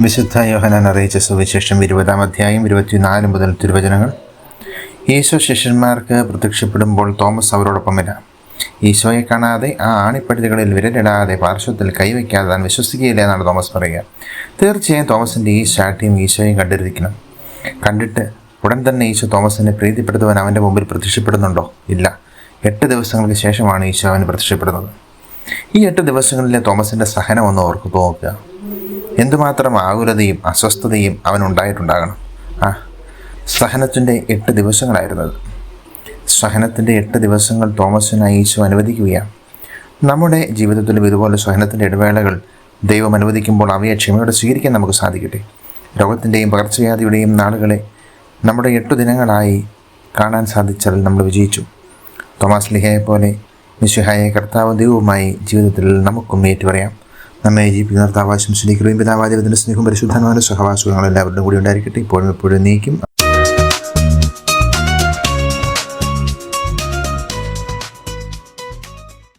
വിശുദ്ധ യോഹനാൻ അറിയിച്ച സുവിശേഷം ഇരുപതാം അധ്യായം ഇരുപത്തിനാല് മുതൽ തിരുവചനങ്ങൾ. ഈശോ ശിഷ്യന്മാർക്ക് പ്രത്യക്ഷപ്പെടുമ്പോൾ തോമസ് അവരോടൊപ്പമില്ല. ഈശോയെ കാണാതെ ആ ആണിപ്പഴുതുകളിൽ വിരലിടാതെ പാർശ്വത്തിൽ കൈവയ്ക്കാതെ താൻ വിശ്വസിക്കുകയില്ല എന്നാണ് തോമസ് പറയുക. തീർച്ചയായും തോമസിന്റെ ഈ ശാഠ്യം ഈശോയെ കണ്ടിരിക്കണം. കണ്ടിട്ട് ഉടൻ തന്നെ ഈശോ തോമസിനെ പ്രീതിപ്പെടുത്തുവാൻ അവന്റെ മുമ്പിൽ പ്രത്യക്ഷപ്പെടുന്നുണ്ടോ? ഇല്ല. എട്ട് ദിവസങ്ങൾക്ക് ശേഷമാണ് ഈശോ അവന് പ്രത്യക്ഷപ്പെടുന്നത്. ഈ എട്ട് ദിവസങ്ങളിലെ തോമസിന്റെ സഹനം ഒന്ന് ഓർക്കു നോക്കുക. എന്തുമാത്രം ആകുലതയും അസ്വസ്ഥതയും അവനുണ്ടായിട്ടുണ്ടാകണം ആ സഹനത്തിന്റെ എട്ട് ദിവസങ്ങളായിരുന്നത് സഹനത്തിന്റെ എട്ട് ദിവസങ്ങൾ തോമസിനായി ഈശോ അനുവദിക്കുകയാണ്. നമ്മുടെ ജീവിതത്തിലും ഇതുപോലെ സഹനത്തിന്റെ ഇടവേളകൾ ദൈവം അനുവദിക്കുമ്പോൾ അവയെ ക്ഷമയോടെ സ്വീകരിക്കാൻ നമുക്ക് സാധിക്കട്ടെ. രോഗത്തിന്റെയും പകർച്ചവ്യാധിയുടെയും നാളുകളെ നമ്മുടെ എട്ടു ദിനങ്ങളായി കാണാൻ സാധിച്ചാൽ നമ്മൾ വിജയിച്ചു. തോമസ് ലിഹയെ പോലെ മിശുഹായെ കർത്താവ് ദൈവവുമായി ജീവിതത്തിൽ നമുക്കും ഏറ്റുപറയാം. നമ്മെ ജീവിക്കുന്ന കർത്താവാശം ശ്രീകൃയും പിതാവാദിവത്തിന്റെ സ്നേഹം പരിശുദ്ധമായ സഹവാസുകൾ എല്ലാവരുടെയും കൂടി ഉണ്ടായിരിക്കട്ടെ. ഇപ്പോഴും എപ്പോഴും നീക്കും.